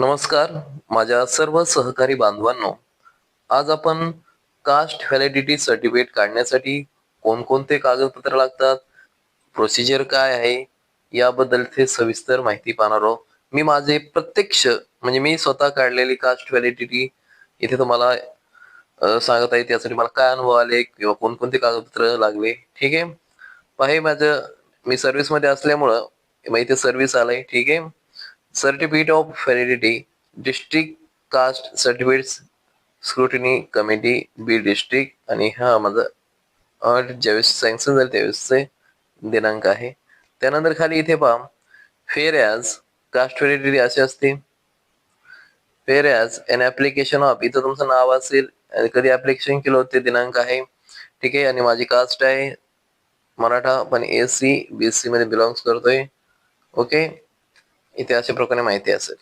नमस्कार. माझ्या सर्व सहकारी बांधवांनो आज आपण कास्ट व्हॅलिडिटी सर्टिफिकेट काढण्यासाठी कोणकोणते कागदपत्र लागतात प्रोसिजर काय आहे याबद्दल ते सविस्तर माहिती पाहणार आहोत. मी माझे प्रत्यक्ष म्हणजे मी स्वतः काढलेली कास्ट व्हॅलिडिटी इथे तुम्हाला सांगत आहे. त्यासाठी मला काय अनुभव आले किंवा कोणकोणते कागदपत्र लागले ठीक आहे? पाहे माझं मी सर्व्हिसमध्ये असल्यामुळं मग इथे सर्व्हिस आलंय ठीक आहे? Certificate of validity district caste certificate scrutiny committee B district आणि हा माझा अट ज्यावेळेस सँक्शन झालं त्यावेळेसचे दिनांक आहे. त्यानंतर खाली इथे पहा. फेर ॲज कास्ट व्हॅलिडिटी असे असते. फेर ॲज एन ऍप्लिकेशन ऑफ इथं तुमचं नाव असेल आणि कधी ऍप्लिकेशन केलं होते दिनांक आहे. ठीक आहे आणि माझी कास्ट आहे. मराठा पण एस सी बी सी मध्ये बिलॉंग्स करतोय. ओके इथे अशा प्रकारे माहिती असेल.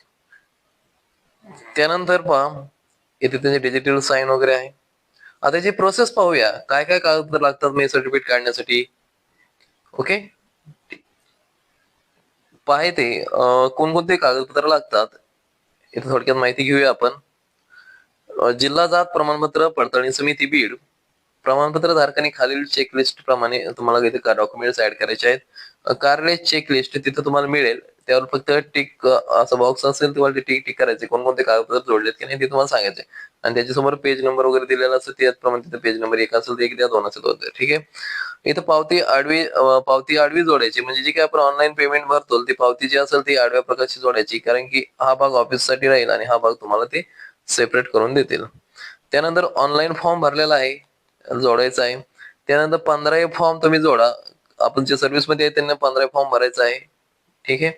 त्यानंतर पहा इथे त्यांचे डिजिटल साईन वगैरे आहे. आता जी प्रोसेस पाहूया काय काय कागदपत्र लागतात मी सर्टिफिकेट काढण्यासाठी? ओके पाहे ते कोणकोणते कागदपत्र लागतात? इथे थोडक्यात माहिती घेऊया आपण. जिल्हा जात प्रमाणपत्र पडताळणी समिती बीड. प्रमाणपत्र धारकांनी खालील चेकलिस्ट प्रमाणे तुम्हाला इथे डॉक्युमेंट्स ऍड करायचे आहेत. कार्यालय चेकलिस्ट तिथं तुम्हाला मिळेल. त्यावर फक्त टिक असं बॉक्स असेल तेव्हा ते टिक टिक करायचे कोणकोणते कागदपत्र जोडलेत की नाही ते तुम्हाला सांगायचे आणि त्याच्यासमोर पेज नंबर वगैरे दिलेला असेल त्याचप्रमाणे तिथे पेज नंबर एक असेल तर एक द्या दोन असेल दोन द्या. ठीक आहे? इथं पावती आडवी पावती आडवी जोडायची. म्हणजे जी काही आपण ऑनलाईन पेमेंट भरतो ती पावती जी असेल ती आडव्या प्रकारची जोडायची. कारण की हा भाग ऑफिससाठी राहील आणि हा भाग तुम्हाला ते सेपरेट करून देतील. त्यानंतर ऑनलाईन फॉर्म भरलेला आहे जोडायचा आहे. त्यानंतर पंधरा फॉर्म तुम्ही जोडा. आपण जे सर्व्हिसमध्ये आहे त्यांना पंधरा फॉर्म भरायचा आहे. ठीक आहे?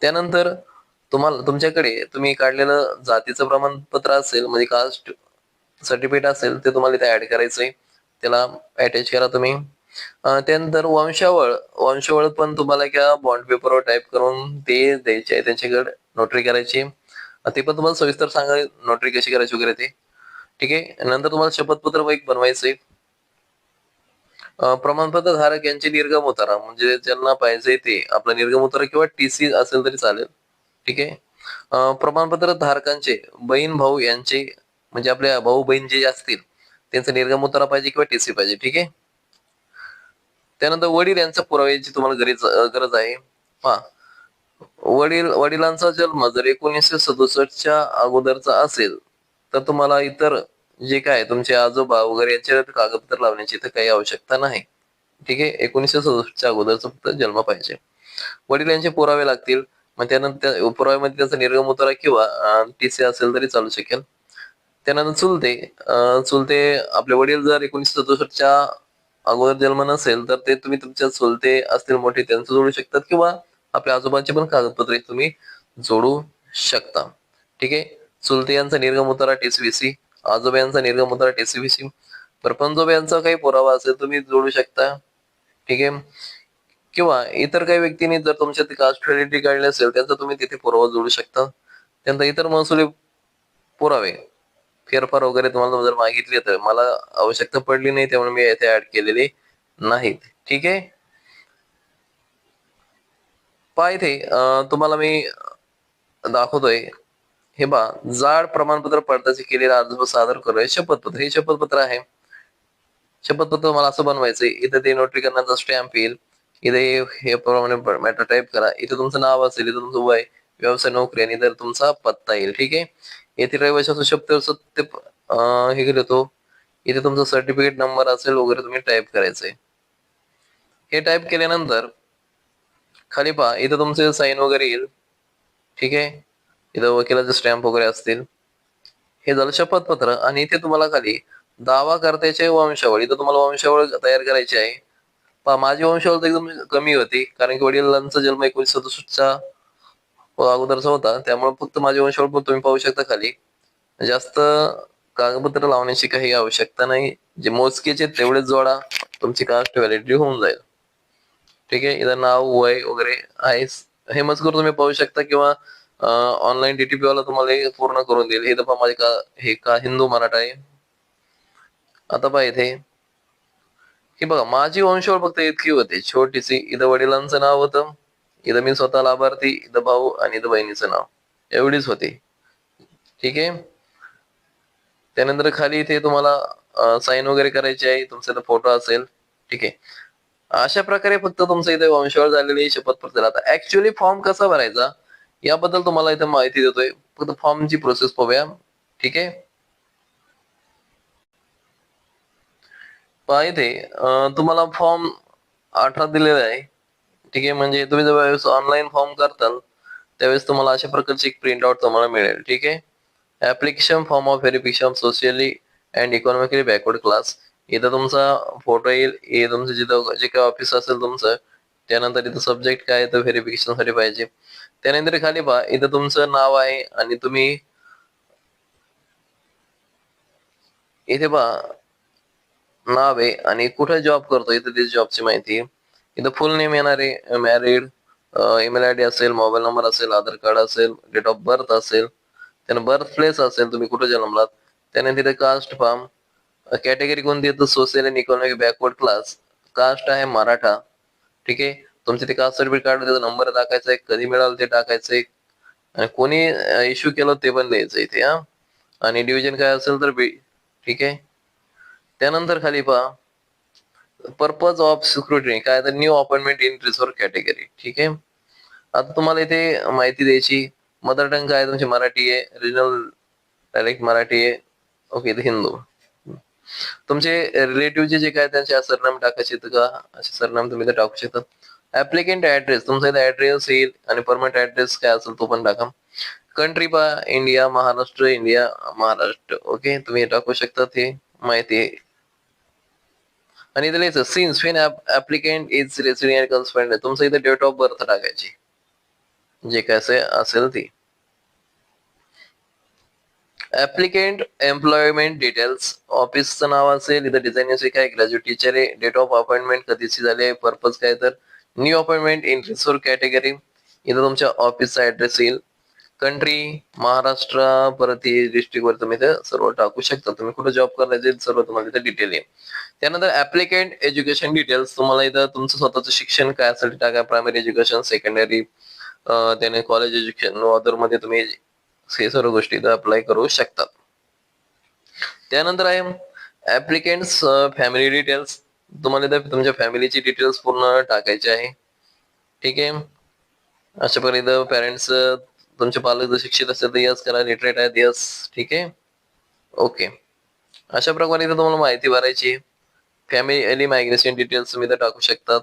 त्यानंतर तुम्हाला तुमच्याकडे तुम्ही काढलेलं जातीचं प्रमाणपत्र असेल म्हणजे कास्ट सर्टिफिकेट असेल ते तुम्हाला इथे ऍड करायचंय त्याला अटॅच करा तुम्ही. त्यानंतर वंशावळ वंशावळ पण तुम्हाला क्या बॉन्ड पेपरवर टाईप करून ते द्यायचे आहे त्यांच्याकडे नोटरी करायची ते पण तुम्हाला सविस्तर सांगा नोटरी कशी करायची वगैरे ते. ठीक आहे? नंतर तुम्हाला शपथपत्र एक बनवायचंय प्रमाणपत्र धारक यांचे निर्गम उतारा म्हणजे ज्यांना पाहिजे ते आपला निर्गम उतारा किंवा टीसी असेल तरी चालेल. ठीक आहे? प्रमाणपत्र धारकांचे बहीण भाऊ यांचे म्हणजे आपल्या भाऊ बहीण जे असतील त्यांचा निर्गम उतारा पाहिजे किंवा टीसी पाहिजे. ठीक आहे? त्यानंतर वडील यांचा पुराव्याची तुम्हाला गरज गरज आहे. हा वडील वडिलांचा जन्म जर एकोणीसशे सदुसष्टच्या अगोदरचा असेल तर तुम्हाला इतर जे काय तुमचे आजोबा वगैरे यांचे कागदपत्र लावण्याची इथं काही आवश्यकता नाही. ठीक आहे? एकोणीसशे सदुसष्टच्या अगोदरचा फक्त जन्म पाहिजे. वडील यांचे पुरावे लागतील. मग त्यानंतर पुराव्यामध्ये त्याचा निर्गम उतारा किंवा टीसी असेल तरी चालू शकेल. त्यानंतर चुलते चुलते आपले वडील जर एकोणीसशे सदुसष्टच्या अगोदर जन्म नसेल तर ते तुम्ही तुमच्या चुलते असतील मोठे त्यांचं जोडू शकतात किंवा आपल्या आजोबांचे पण कागदपत्रे तुम्ही जोडू शकता. ठीक आहे? चुलते यांचा निर्गम उतारा टीसीबीसी आजोबा यांचा निर्गम उतारा टीसीबीसी परपंजोबा यांचा काही पुरावा असेल तुम्ही जोडू शकता. ठीक आहे? किंवा इतर काही व्यक्तींनी जर तुमच्या कास्ट व्हॅलिडिटी काढली असेल त्यांचा तुम्ही तिथे पुरावा जोडू शकता. त्यांचा इतर महसुली पुरावे फेरफार वगैरे तुम्हाला जर मागितले तर मला आवश्यकता पडली नाही त्यामुळे मी येथे ऍड केलेले नाहीत. ठीक आहे? पहा इथे तुम्हाला मी दाखवतोय. हे बा जाड प्रमाणपत्र पडताचे केलेला अर्ज सादर करूया शपथपत्र हे शपथपत्र आहे. शपथपत्र मला असं बनवायचंय. इथे ते नोटरी करण्याचा स्टॅम्प येईल. इथे हे प्रमाणे मॅटर टाईप करा. इथे तुमचं नाव असेल इथं तुमचं वय व्यवसाय नोकरी आणि इतर तुमचा पत्ता येईल. ठीक आहे? येथे असू शब्द सत्य हे केलं होतो इथे तुमचा सर्टिफिकेट नंबर असेल वगैरे तुम्ही टाईप करायचंय. हे टाईप केल्यानंतर खाली पहा इथं तुमचे साईन वगैरे येईल. ठीक आहे? इथं वकिलाचे स्टॅम्प वगैरे असतील. हे झालं शपथपत्र आणि इथे तुम्हाला खाली दावा करत्याचे वंशावळ. इथं तुम्हाला वंशावळ तयार करायची आहे. पहा माझी वंशावळ तर एकदम कमी होती कारण की वडिलांचा जन्म एकोणीस सदुसष्टचा अगोदरचा होता. त्यामुळे फक्त माझी वंशावळ पण तुम्ही पाहू शकता खाली. जास्त कागदपत्र लावण्याची काही आवश्यकता नाही. जे मोजकेचे तेवढेच जोडा. तुमची कास्ट व्हॅलिडिटी होऊन जाईल. ठीक आहे? इथं नाव वय वगैरे आहे हे मजकूर तुम्ही पाहू शकता किंवा ऑनलाईन डीटीपी वाला तुम्हाला हे पूर्ण करून देईल. हे दफा माझे का हे का हिंदू मराठा आहे. आता पहा इथे. हे बघा माझी वंशावळ फक्त इतकी होती. छोटीशी इथं वडिलांचं नाव होतं. इथं मी स्वतः लाभार्थी इथं भाऊ आणि इथं बहिणीचं नाव. एवढीच होती. ठीक आहे? त्यानंतर खाली इथे तुम्हाला साईन वगैरे करायची आहे. तुमचा इथं फोटो असेल. ठीक आहे? अशा प्रकारे फक्त तुमचं इथे वंशावळ झालेली शपथपत्र आता ऍक्च्युअली फॉर्म कसा भरायचा? याबद्दल तुम्हाला इथे माहिती देतोय. फक्त फॉर्मची प्रोसेस पाहूया. ठीक आहे? पहा इथे तुम्हाला फॉर्म अठरा दिलेला आहे. ठीक आहे? म्हणजे तुम्ही ज्यावेळेस ऑनलाईन फॉर्म करताल त्यावेळेस तुम्हाला अशा प्रकारची एक प्रिंट आउट तुम्हाला मिळेल. ठीक आहे? Application form of verification socially and economically backward class इथं तुमचा फोटो येईल. हे तुमचं जिथं जे काही ऑफिस असेल तुमचं त्यानंतर इथं सब्जेक्ट काय तर व्हेरिफिकेशनसाठी पाहिजे. त्यानंतर खाली पहा इथं तुमचं नाव आहे आणि तुम्ही इथे पहा नाव आहे आणि कुठे जॉब करतो इथे त्याची जॉबची माहिती इथं फुल नेम येणार आहे मॅरिड ईमेल आय डी असेल मोबाईल नंबर असेल आधार कार्ड असेल डेट ऑफ बर्थ असेल त्यानं बर्थ प्लेस असेल तुम्ही कुठे जन्मलात त्यानंतर तिथे कास्ट फॉर्म कॅटेगरी कोणती येतं social and economic backward class caste आहे मराठा. ठीक आहे? तुमचे ते कास्ट सर्टिफिकेट कार्ड त्याचा नंबर टाकायचा आहे कधी मिळालं ते टाकायचं आहे. आणि कोणी इश्यू केलं ते पण द्यायचं इथे हा. आणि डिव्हिजन काय असेल तर बी ठीक आहे. त्यानंतर खाली पहा. पर्पज ऑफ सिक्युरिटी काय तर new appointment in reserve category ठीक आहे. आता तुम्हाला इथे माहिती द्यायची मदर टंग काय तुमची? मराठी आहे रिजनल डायरेक्ट मराठी आहे. ओके इथे हिंदू. तुमचे रिलेटिव्हचे जे काय त्यांचे सरनाम टाकायचे का? असे सरनाम तुम्ही टाकू शकता. ऍप्लिकेंट ऍड्रेस तुमचा इथे ऍड्रेस येईल आणि परमनंट ऍड्रेस काय असेल तो पण टाका कंट्री पा India Maharashtra India Maharashtra okay तुम्ही टाकू शकता ते माहिती आहे. आणि इथे लिहायचं सिन्स फेन ऍप्लिकेंट इज रेसिडेंट कन्सल्टंट तुमचं इथे डेट ऑफ बर्थ टाकायची. जे काय असेल ती. ऍप्लिकेंट एम्प्लॉयमेंट डिटेल्स ऑफिसचं नाव असेल इथं डिझाईन काय? ग्रॅज्युएट टीचर आहे. डेट ऑफ अपॉइंटमेंट कधीची झाली आहे? पर्पज काय तर? New appointment in resource category इथं तुमच्या ऑफिसचा ऍड्रेस येईल. कंट्री महाराष्ट्र परत डिस्ट्रिक्ट वर तुम्ही ते सर्व टाकू शकता. तुम्ही कुठे जॉब करायचे सर्व तुम्हाला इथे डिटेल येईल. त्यानंतर ऍप्लिकेंट एज्युकेशन डिटेल्स तुम्हाला इथं तुमचं स्वतःचं शिक्षण काय असेल टाका प्रायमरी एज्युकेशन सेकंडरी त्याने कॉलेज एज्युकेशन अदरमध्ये तुम्ही हे सर्व गोष्टी इथं अप्लाय करू शकतात त्यानंतर आहे ऍप्लिकेंट्स फॅमिली डिटेल्स तुम्हाला इथं तुमच्या फॅमिलीची डिटेल्स पूर्ण टाकायचे आहे. ठीक आहे? अशा प्रकारे इथं पॅरेंट्स तुमचे पालक जर शिक्षित असेल तर यस करा लिटरेट आहेत यस ठीक आहे? ओके अशा प्रकारे इथं तुम्हाला माहिती भरायची फॅमिली मायग्रेशन डिटेल्स तुम्ही इथं टाकू शकतात.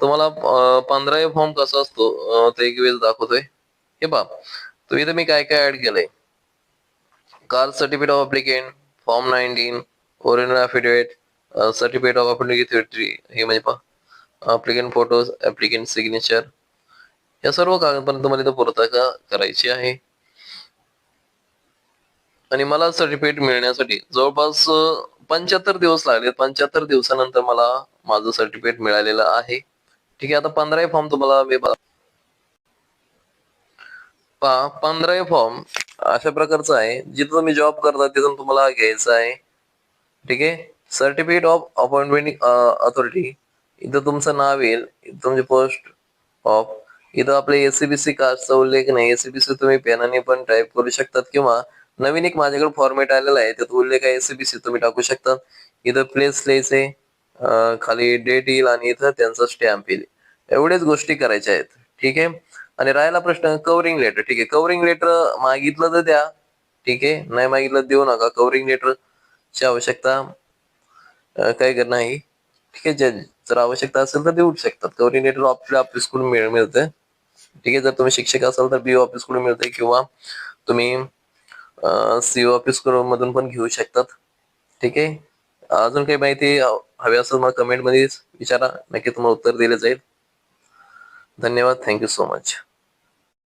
तुम्हाला पंधरा फॉर्म कसा असतो ते एक वेळ दाखवतोय. हे बाप तुम्ही इथं मी काय काय ऍड केलंय? Caste certificate of applicant form nineteen original affidavit certificate of अप्लिकेटरी हे म्हणजे पहा. अप्लिकेंट फोटोज अप्लिकेंट सिग्नेचर या सर्व कागदपत्र तुम्हाला इथं पूर्तता करायची आहे. आणि मला सर्टिफिकेट मिळण्यासाठी जवळपास पंच्याहत्तर दिवस लागले. पंच्याहत्तर दिवसानंतर मला माझं सर्टिफिकेट मिळालेलं आहे. ठीक आहे आता पंधराही फॉर्म तुम्हाला मी बघा पहा पंधराही फॉर्म अशा प्रकारचं आहे. जिथं तुम्ही जॉब करता तिथून तुम्हाला घ्यायचं आहे. ठीक आहे? सर्टिफिकेट ऑफ अपॉइंटमेंट अथॉरिटी इथं तुमचं नाव येईल. तुमची पोस्ट ऑफ इथं आपल्या एसीबीसी कास्टचा उल्लेख नाही. एसीबीसी तुम्ही पेनाने पण टाईप करू शकतात किंवा नवीन एक माझ्याकडे फॉर्मॅट आलेला आहे. त्यात उल्लेख आहे एसीबीसी तुम्ही टाकू शकतात. इथं प्लेस लिहायचे खाली डेट येईल आणि इथं त्यांचा स्टॅम्प येईल. एवढेच गोष्टी करायच्या आहेत. ठीक आहे? आणि राहिला प्रश्न कवरिंग लेटर ठीक आहे कवरिंग लेटर मागितलं तर द्या. ठीक आहे नाही मागितलं तर देऊ नका. कवरिंग लेटर ची आवश्यकता काय करणार नाही. ठीक आहे जर जर आवश्यकता असेल तर देऊ शकतात. कवरिंग लेटर आपल्या ऑफिसकडून मिळ मिळते ठीक आहे जर तुम्ही शिक्षक असाल तर बी ऑफिसकडून मिळते किंवा तुम्ही सीओ ऑफिस मधून पण घेऊ शकतात. ठीक आहे अजून काही माहिती हवी असेल मला कमेंटमध्ये विचारा. नक्की तुम्हाला उत्तर दिले जाईल. धन्यवाद. Thank you so much